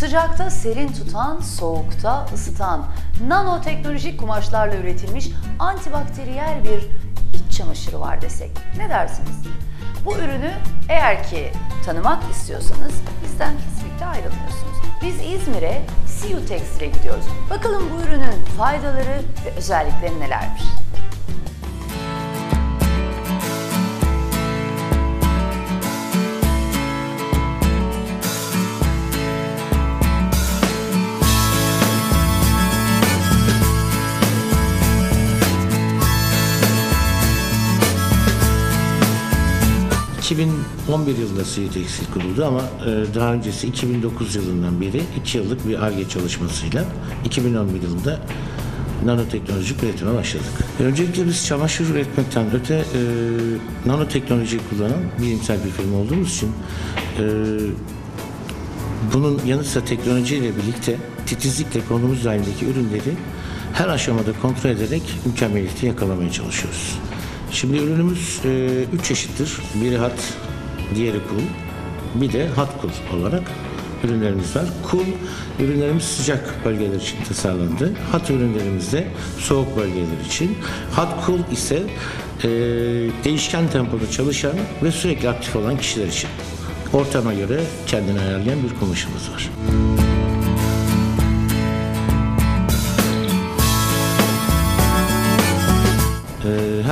Sıcakta serin tutan, soğukta ısıtan, nanoteknolojik kumaşlarla üretilmiş antibakteriyel bir iç çamaşırı var desek ne dersiniz? Bu ürünü eğer ki tanımak istiyorsanız bizden kesinlikle ayrılmıyorsunuz. Biz İzmir'e Siyu Tekstil'e gidiyoruz. Bakalım bu ürünün faydaları ve özellikleri nelermiş? ...2011 yılında Siyu Tekstil kuruldu ama e, daha öncesi 2009 yılından beri 2 yıllık bir ARGE çalışmasıyla 2011 yılında nanoteknolojik üretime başladık. Öncelikle biz çamaşır üretmekten öte e, nanoteknolojiyi kullanan bilimsel bir firma olduğumuz için e, bunun yanı sıra teknolojiyle birlikte titizlikle konumuz dahilindeki ürünleri her aşamada kontrol ederek mükemmeliyeti yakalamaya çalışıyoruz. Şimdi ürünümüz e, üç çeşittir. Biri hat, diğeri kul, bir de hat kul olarak ürünlerimiz var. Kul ürünlerimiz sıcak bölgeler için tasarlandı. Hat ürünlerimiz de soğuk bölgeler için. Hat kul ise e, değişken tempoda çalışan ve sürekli aktif olan kişiler için. Ortama göre kendini ayarlayan bir kumaşımız var. Ee,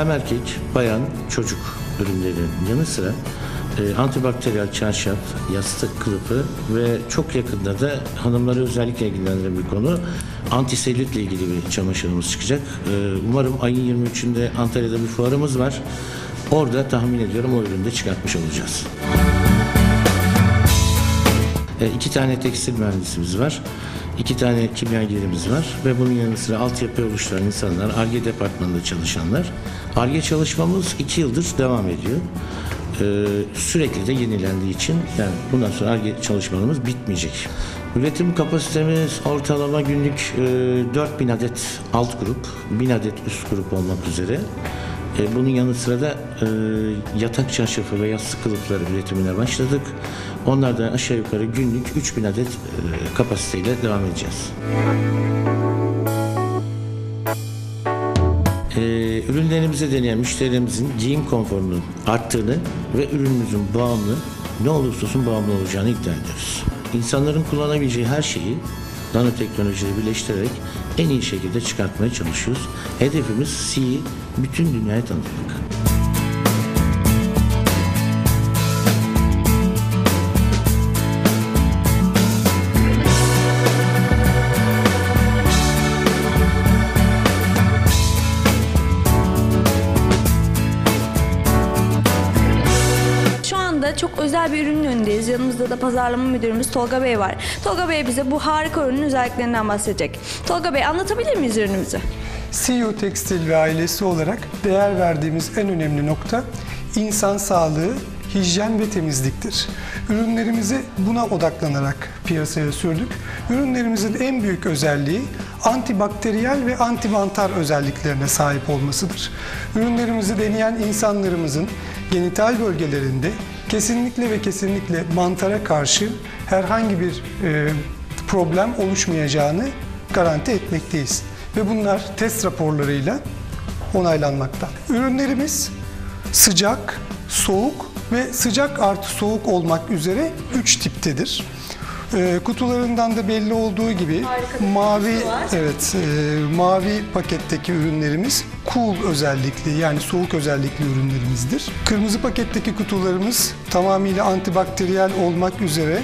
hem erkek, bayan, çocuk ürünlerinin yanı sıra e, antibakteriyel çarşaf, yastık kılıfı ve çok yakında da hanımları özellikle ilgilendiren bir konu antiselülitle ilgili bir çamaşırımız çıkacak. Ee, umarım ayın 23'ünde Antalya'da bir fuarımız var. Orada tahmin ediyorum o ürünü de çıkartmış olacağız. E, iki tane tekstil mühendisimiz var. iki tane kimyagerimiz var ve bunun yanı sıra altyapı oluşturan insanlar, ARGE departmanında çalışanlar. ARGE çalışmamız iki yıldır devam ediyor. E, sürekli de yenilendiği için yani bundan sonra ARGE çalışmalarımız bitmeyecek. Üretim kapasitemiz ortalama günlük e, 4000 adet alt grup, 1000 adet üst grup olmak üzere. E, bunun yanı sıra da e, yatak çarşafı ve yastık kılıfları üretimine başladık. Onlardan aşağı yukarı günlük 3000 adet e, kapasiteyle devam edeceğiz. Ürünlerimize deneyen müşterilerimizin giyim konforunun arttığını ve ürünümüzün bağımlı, ne olursa olsun bağımlı olacağını iddia ediyoruz. İnsanların kullanabileceği her şeyi nanoteknolojiyle birleştirerek en iyi şekilde çıkartmaya çalışıyoruz. Hedefimiz C'yi bütün dünyaya tanıtmak. Özel bir ürünün önündeyiz. Yanımızda da pazarlama müdürümüz Tolga Bey var. Tolga Bey bize bu harika ürünün özelliklerinden bahsedecek. Tolga Bey anlatabilir miyiz ürünümüzü? CEO Tekstil ve ailesi olarak değer verdiğimiz en önemli nokta insan sağlığı, hijyen ve temizliktir. Ürünlerimizi buna odaklanarak piyasaya sürdük. Ürünlerimizin en büyük özelliği antibakteriyel ve antimantar özelliklerine sahip olmasıdır. Ürünlerimizi deneyen insanlarımızın genital bölgelerinde kesinlikle ve kesinlikle mantara karşı herhangi bir e, problem oluşmayacağını garanti etmekteyiz. Ve bunlar test raporlarıyla onaylanmakta. Ürünlerimiz sıcak, soğuk ve sıcak artı soğuk olmak üzere 3 tiptedir. Ee, kutularından da belli olduğu gibi mavi evet e, mavi paketteki ürünlerimiz cool özellikli yani soğuk özellikli ürünlerimizdir. Kırmızı paketteki kutularımız tamamıyla antibakteriyel olmak üzere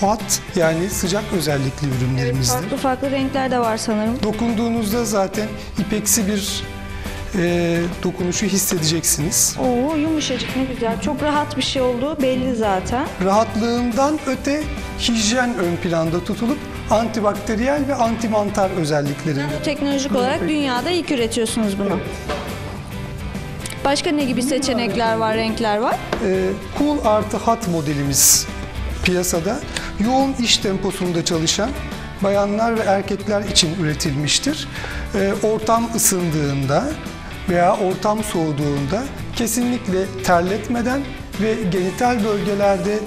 hot yani sıcak özellikli ürünlerimizdir. Farklı farklı renkler de var sanırım. Dokunduğunuzda zaten ipeksi bir e, dokunuşu hissedeceksiniz. Oo yumuşacık ne güzel. Çok rahat bir şey olduğu belli zaten. Rahatlığından öte hijyen ön planda tutulup antibakteriyel ve antimantar özelliklerinde. Teknolojik olarak dünyada ilk üretiyorsunuz bunu. Başka ne gibi seçenekler var, renkler var? Ee, cool artı hot modelimiz piyasada yoğun iş temposunda çalışan bayanlar ve erkekler için üretilmiştir. Ee, ortam ısındığında veya ortam soğuduğunda kesinlikle terletmeden ve genital bölgelerde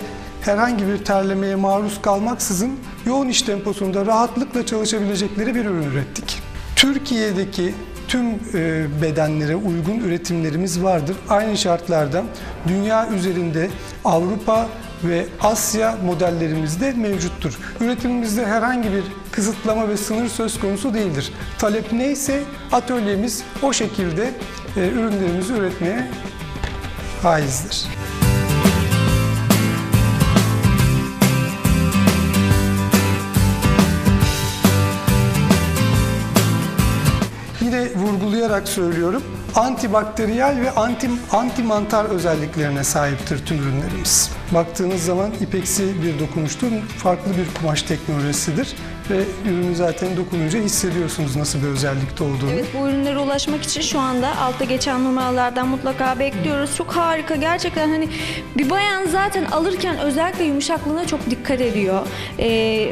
herhangi bir terlemeye maruz kalmaksızın yoğun iş temposunda rahatlıkla çalışabilecekleri bir ürün ürettik. Türkiye'deki tüm e, bedenlere uygun üretimlerimiz vardır. Aynı şartlarda dünya üzerinde Avrupa ve Asya modellerimiz de mevcuttur. Üretimimizde herhangi bir kısıtlama ve sınır söz konusu değildir. Talep neyse atölyemiz o şekilde e, ürünlerimizi üretmeye haizdir. Yine vurgulayarak söylüyorum. Antibakteriyel ve anti, antimantar özelliklerine sahiptir tüm ürünlerimiz. Baktığınız zaman ipeksi bir dokunuştur. Farklı bir kumaş teknolojisidir. Ve ürünü zaten dokununca hissediyorsunuz nasıl bir özellikte olduğunu. Evet bu ürünlere ulaşmak için şu anda altta geçen numaralardan mutlaka bekliyoruz. Çok harika gerçekten hani bir bayan zaten alırken özellikle yumuşaklığına çok dikkat ediyor. Ee,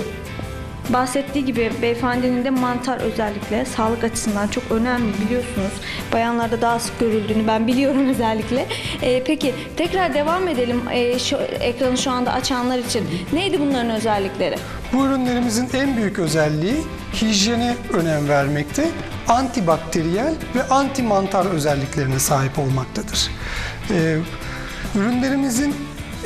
bahsettiği gibi beyefendinin de mantar özellikle sağlık açısından çok önemli biliyorsunuz. Bayanlarda daha sık görüldüğünü ben biliyorum özellikle. Ee, peki tekrar devam edelim ee, şu ekranı şu anda açanlar için. Neydi bunların özellikleri? Bu ürünlerimizin en büyük özelliği hijyene önem vermekte, antibakteriyel ve antimantar özelliklerine sahip olmaktadır. Ee, ürünlerimizin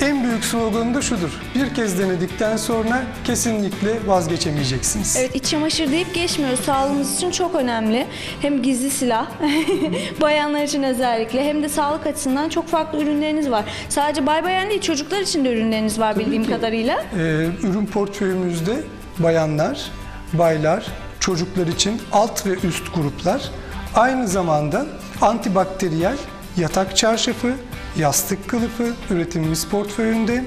en büyük sloganı da şudur. Bir kez denedikten sonra kesinlikle vazgeçemeyeceksiniz. Evet iç çamaşır deyip geçmiyoruz. Sağlığımız için çok önemli. Hem gizli silah, bayanlar için özellikle hem de sağlık açısından çok farklı ürünleriniz var. Sadece bay bayan değil çocuklar için de ürünleriniz var bildiğim ki. kadarıyla. Ee, ürün portföyümüzde bayanlar, baylar, çocuklar için alt ve üst gruplar, aynı zamanda antibakteriyel yatak çarşafı, yastık kılıfı üretimimiz portföyünde.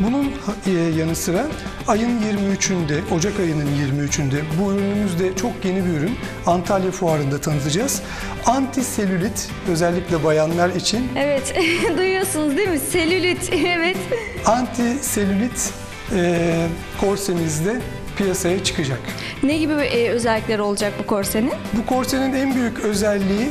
Bunun e, yanı sıra ayın 23'ünde, Ocak ayının 23'ünde bu ürünümüz de çok yeni bir ürün. Antalya Fuarı'nda tanıtacağız. Antiselülit özellikle bayanlar için Evet duyuyorsunuz değil mi? Selülit evet. antiselülit e, korsemizde piyasaya çıkacak. Ne gibi e, özellikleri olacak bu korsenin? Bu korsenin en büyük özelliği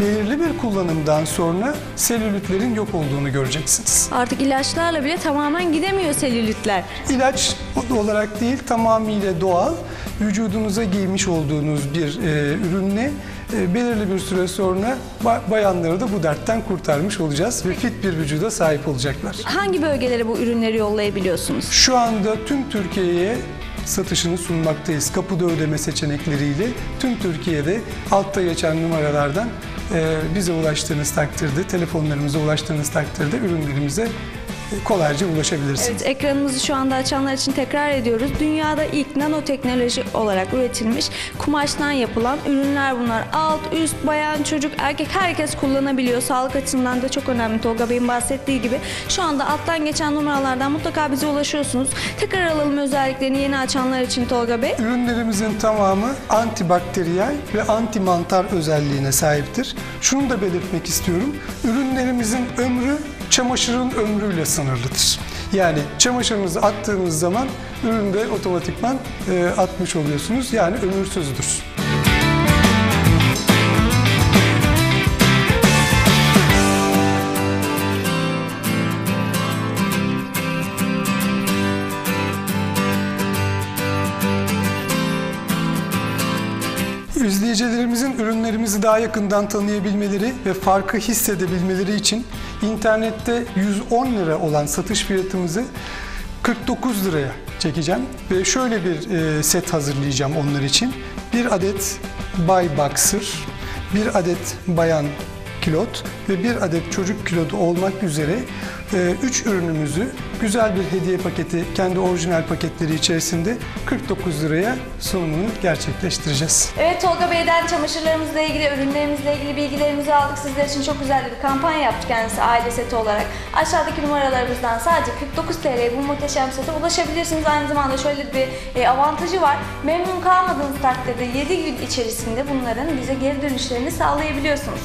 belirli bir kullanımdan sonra selülitlerin yok olduğunu göreceksiniz. Artık ilaçlarla bile tamamen gidemiyor selülitler. İlaç olarak değil tamamıyla doğal vücudunuza giymiş olduğunuz bir e, ürünle e, belirli bir süre sonra ba- bayanları da bu dertten kurtarmış olacağız ve fit bir vücuda sahip olacaklar. Hangi bölgelere bu ürünleri yollayabiliyorsunuz? Şu anda tüm Türkiye'ye satışını sunmaktayız. Kapıda ödeme seçenekleriyle tüm Türkiye'de altta geçen numaralardan e, bize ulaştığınız takdirde, telefonlarımıza ulaştığınız takdirde ürünlerimize kolayca ulaşabilirsiniz. Evet, ekranımızı şu anda açanlar için tekrar ediyoruz. Dünyada ilk nanoteknoloji olarak üretilmiş kumaştan yapılan ürünler bunlar. Alt, üst, bayan, çocuk, erkek herkes kullanabiliyor. Sağlık açısından da çok önemli Tolga Bey'in bahsettiği gibi. Şu anda alttan geçen numaralardan mutlaka bize ulaşıyorsunuz. Tekrar alalım özelliklerini yeni açanlar için Tolga Bey. Ürünlerimizin tamamı antibakteriyel ve antimantar özelliğine sahiptir. Şunu da belirtmek istiyorum. Ürünlerimizin ömrü çamaşırın ömrüyle sınırlıdır. Yani çamaşırınızı attığınız zaman üründe otomatikman e, atmış oluyorsunuz. Yani ömürsüzdür. İzleyicilerimizin ürünlerimizi daha yakından tanıyabilmeleri ve farkı hissedebilmeleri için internette 110 lira olan satış fiyatımızı 49 liraya çekeceğim ve şöyle bir e, set hazırlayacağım onlar için. Bir adet bay boxer, bir adet bayan kilot ve bir adet çocuk kilotu olmak üzere 3 ürünümüzü güzel bir hediye paketi kendi orijinal paketleri içerisinde 49 liraya sunumunu gerçekleştireceğiz. Evet Tolga Bey'den çamaşırlarımızla ilgili, ürünlerimizle ilgili bilgilerimizi aldık. Sizler için çok güzel bir kampanya yaptı kendisi aile seti olarak. Aşağıdaki numaralarımızdan sadece 49 TL'ye bu muhteşem sete ulaşabilirsiniz. Aynı zamanda şöyle bir e, avantajı var. Memnun kalmadığınız takdirde 7 gün içerisinde bunların bize geri dönüşlerini sağlayabiliyorsunuz.